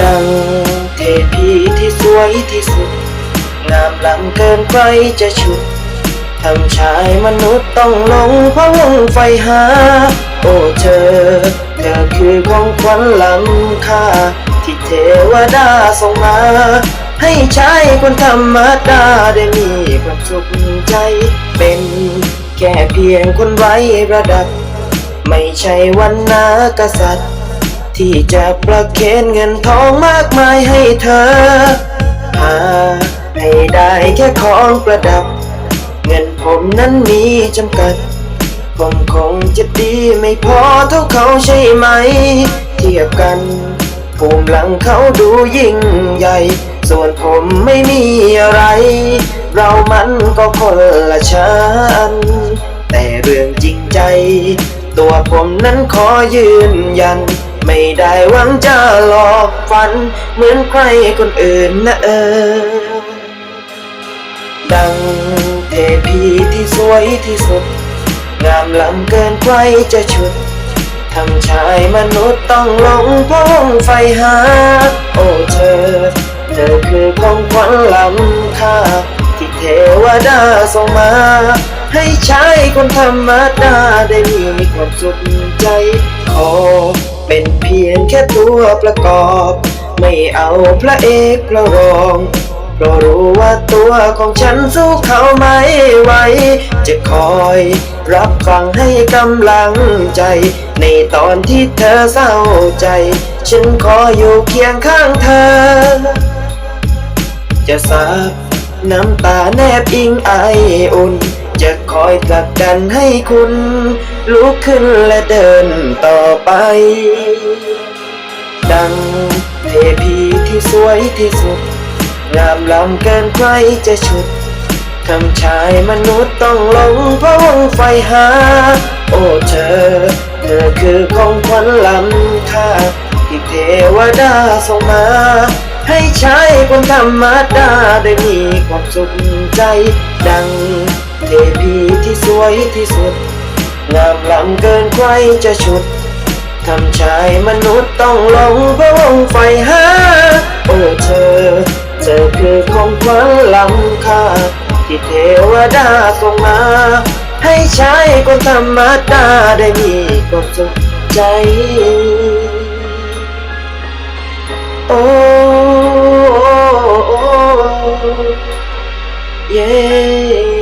ดังเทพีที่สวยที่สุด งามล้ำเกินใครจะฉุดทำชายมนุษย์ต้องหลงพระวงไฟหา โอ้เธอ เธอคือของขวัญล้ำค่า ที่เทวดาส่งมา ให้ชายคนธรรมดาได้มีความสุขใจเป็นแค่เพียงคนไว้ระดับ ไม่ใช่วันนากษัตริย์ ที่จะประเคนเงินทองมากมายให้เธอ หาให้ได้แค่ของประดับ เงินผมนั้นมีจำกัดผมคงจะดีไม่พอเท่าเขาใช่ไหม เทียบกัน ภูมิหลังเขาดูยิ่งใหญ่ ส่วนผมไม่มีอะไร เรามันก็คนละชั้น แต่เรื่องจริงใจ ตัวผมนั้นขอยืนยัน ไม่ได้หวังจะหลอกฝัน เหมือนใครคนอื่นนะเออ ดังเทพีที่สวยที่สุด งามล้ำเกินใครจะฉุดทำชายมนุษย์ต้องหลงพวงไฟหา โอ้เธอ เธอคือของขวัญล้ำค่า ที่เทวดาส่งมา ให้ชายคนธรรมดาได้มีความสุขใจขอ เป็นเพียงแค่ตัวประกอบ ไม่เอาพระเอกพระรองเพราะรู้ว่าตัวของฉันสู้เขาไม่ไหว จะคอยรับฟังให้กำลังใจ ในตอนที่เธอเศร้าใจ ฉันขออยู่เคียงข้างเธอ จะซับน้ำตาแนบอิงไออุ่น คอยผลักดันให้คุณ ลุกขึ้นและเดินต่อไป ดังเทพีที่สวยที่สุด งามล้ำเกินใครจะฉุดทำชายมนุษย์ต้องหลงเพราะวงไฟหา โอ้เธอ เธอคือของขวัญล้ำค่าที่เทวดาส่งมา ให้ชายคนธรรมดาได้มีความสุขใจดัง เทพีที่สวยที่สุด งามล้ำเกินใครจะฉุด ทำชายมนุษย์ต้องหลงเพระวงไฟหาโอ้เธอ เธอคือของขวัญล้ำค่า ที่เทวดาส่งมา ให้ชายคนธรรมดาได้มีความสุขใจ โอ้โอ้โอ้เย้